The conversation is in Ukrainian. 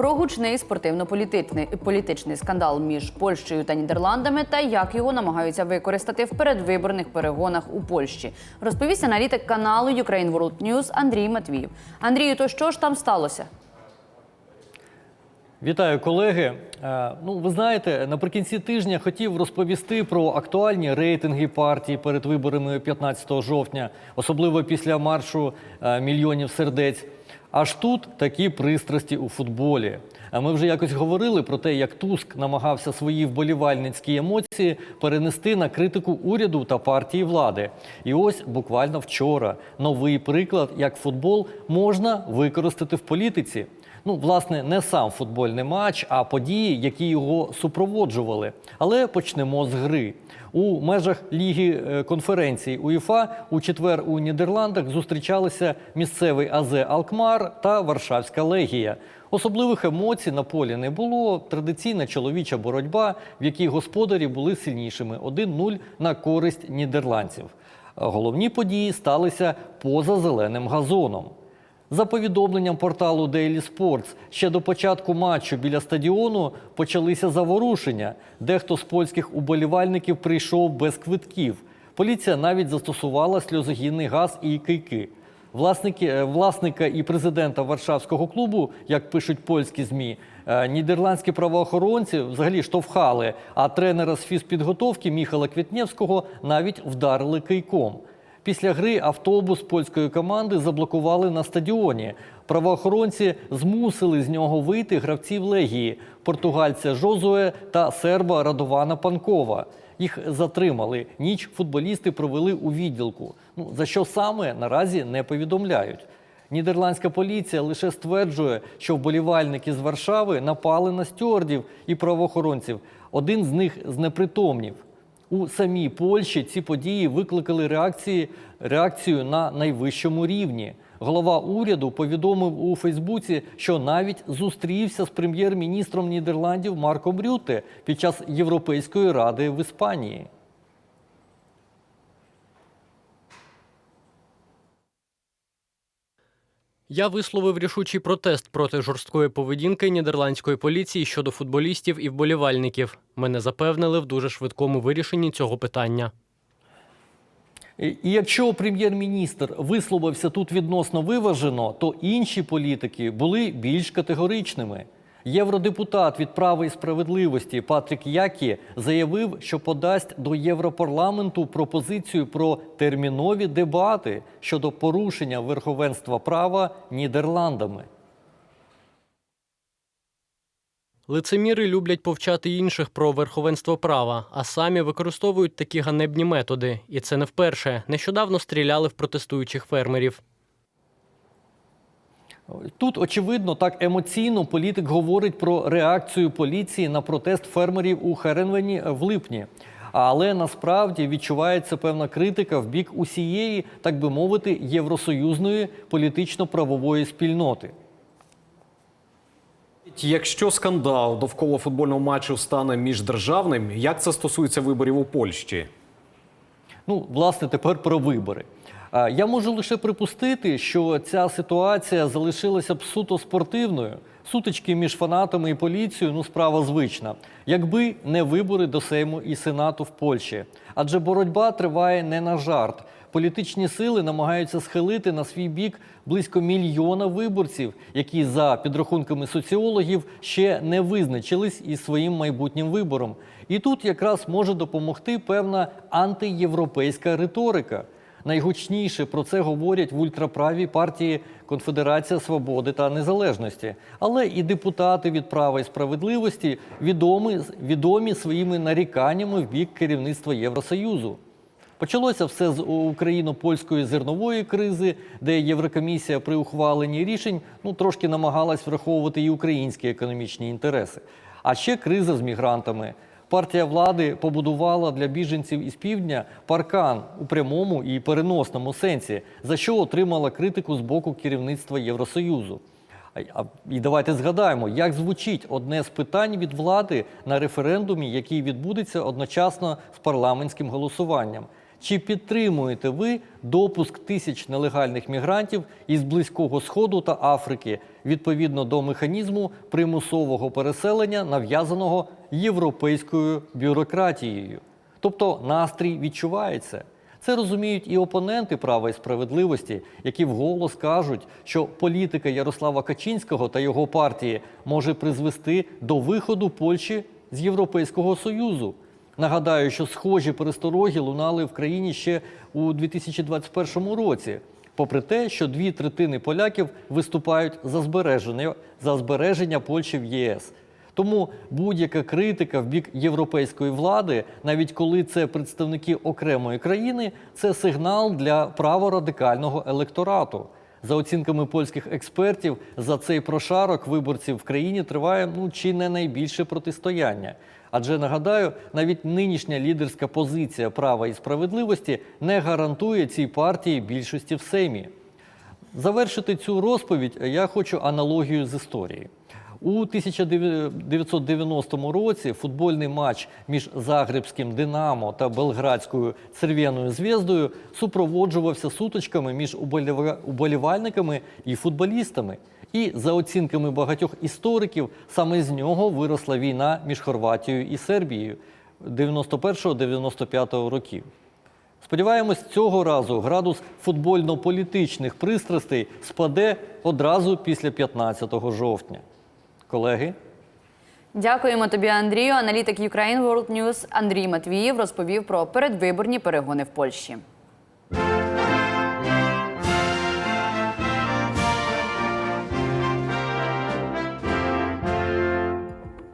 Про гучний спортивно-політичний політичний скандал між Польщею та Нідерландами та як його намагаються використати в передвиборних перегонах у Польщі, розповість аналітик каналу Ukraine World News Андрій Матвіїв. Андрію, то що ж там сталося? Вітаю, колеги. Е, Ну, ви знаєте, наприкінці тижня хотів розповісти про актуальні рейтинги партії перед виборами 15 жовтня, особливо після маршу е, мільйонів сердець. Аж тут такі пристрасті у футболі. А ми вже якось говорили про те, як Туск намагався свої вболівальницькі емоції перенести на критику уряду та партії влади. І ось буквально вчора новий приклад, як футбол можна використати в політиці. Ну, власне, не сам футбольний матч, а події, які його супроводжували. Але почнемо з гри. У межах ліги е, конференції УЄФА у четвер у Нідерландах зустрічалися місцевий АЗ Алкмар та Варшавська легія. Особливих емоцій на полі не було. Традиційна чоловіча боротьба, в якій господарі були сильнішими 1-0 на користь нідерландців. Головні події сталися поза зеленим газоном. За повідомленням порталу Daily Sports, ще до початку матчу біля стадіону почалися заворушення. Дехто з польських уболівальників прийшов без квитків. Поліція навіть застосувала сльозогінний газ і кийки. Власники, е, власника і президента Варшавського клубу, як пишуть польські ЗМІ, е, нідерландські правоохоронці взагалі штовхали, а тренера з фізпідготовки Міхала Квітнєвського навіть вдарили кийком. Після гри автобус польської команди заблокували на стадіоні. Правоохоронці змусили з нього вийти гравців легії португальця Жозуе та серба Радована Панкова. Їх затримали. Ніч футболісти провели у відділку. Ну за що саме наразі не повідомляють. Нідерландська поліція лише стверджує, що вболівальники з Варшави напали на стюардів і правоохоронців. Один з них знепритомнів. У самій Польщі ці події викликали реакції, реакцію на найвищому рівні. Голова уряду повідомив у Фейсбуці, що навіть зустрівся з прем'єр-міністром Нідерландів Марком Рюте під час Європейської ради в Іспанії. Я висловив рішучий протест проти жорсткої поведінки нідерландської поліції щодо футболістів і вболівальників. Мене запевнили в дуже швидкому вирішенні цього питання. І якщо прем'єр-міністр висловився тут відносно виважено, то інші політики були більш категоричними. Євродепутат від права і справедливості Патрік Які заявив, що подасть до Європарламенту пропозицію про термінові дебати щодо порушення верховенства права Нідерландами. Лицеміри люблять повчати інших про верховенство права, а самі використовують такі ганебні методи. І це не вперше. Нещодавно стріляли в протестуючих фермерів. Тут, очевидно, так емоційно політик говорить про реакцію поліції на протест фермерів у Херенвені в липні. Але насправді відчувається певна критика в бік усієї, так би мовити, євросоюзної політично-правової спільноти. Якщо скандал довкола футбольного матчу стане міждержавним, як це стосується виборів у Польщі? Ну, власне, тепер про вибори. Я можу лише припустити, що ця ситуація залишилася б суто спортивною. Сутички між фанатами і поліцією ну справа звична. Якби не вибори до Сейму і Сенату в Польщі. Адже боротьба триває не на жарт. Політичні сили намагаються схилити на свій бік близько мільйона виборців, які за підрахунками соціологів ще не визначились із своїм майбутнім вибором. І тут якраз може допомогти певна антиєвропейська риторика. Найгучніше про це говорять в ультраправій партії Конфедерація Свободи та Незалежності. Але і депутати від права і справедливості відомі, відомі своїми наріканнями в бік керівництва Євросоюзу. Почалося все з україно-польської зернової кризи, де Єврокомісія при ухваленні рішень ну трошки намагалась враховувати і українські економічні інтереси. А ще криза з мігрантами. Партія влади побудувала для біженців із півдня паркан у прямому і переносному сенсі, за що отримала критику з боку керівництва Євросоюзу. І давайте згадаємо, як звучить одне з питань від влади на референдумі, який відбудеться одночасно з парламентським голосуванням. Чи підтримуєте ви допуск тисяч нелегальних мігрантів із Близького Сходу та Африки? Відповідно до механізму примусового переселення, нав'язаного європейською бюрократією. Тобто настрій відчувається. Це розуміють і опоненти права і справедливості, які вголос кажуть, що політика Ярослава Качинського та його партії може призвести до виходу Польщі з Європейського Союзу. Нагадаю, що схожі перестороги лунали в країні ще у 2021 році, попри те, що дві третини поляків виступають за збереження, за збереження Польщі в ЄС. Тому будь-яка критика в бік європейської влади, навіть коли це представники окремої країни, це сигнал для праворадикального електорату. За оцінками польських експертів, за цей прошарок виборців в країні триває ну чи не найбільше протистояння. Адже нагадаю, навіть нинішня лідерська позиція права і справедливості не гарантує цій партії більшості в Сеймі. Завершити цю розповідь я хочу аналогію з історії. У 1990 році футбольний матч між Загребським Динамо та Белградською Церв'яною Зв'яздою супроводжувався сутичками між уболівальниками і футболістами. І за оцінками багатьох істориків, саме з нього виросла війна між Хорватією і Сербією 91-95 років. Сподіваємось, цього разу градус футбольно-політичних пристрастей спаде одразу після 15 жовтня. Колеги, Дякуємо тобі, Андрію. Аналітик Ukraine World News Андрій Матвієв розповів про передвиборні перегони в Польщі.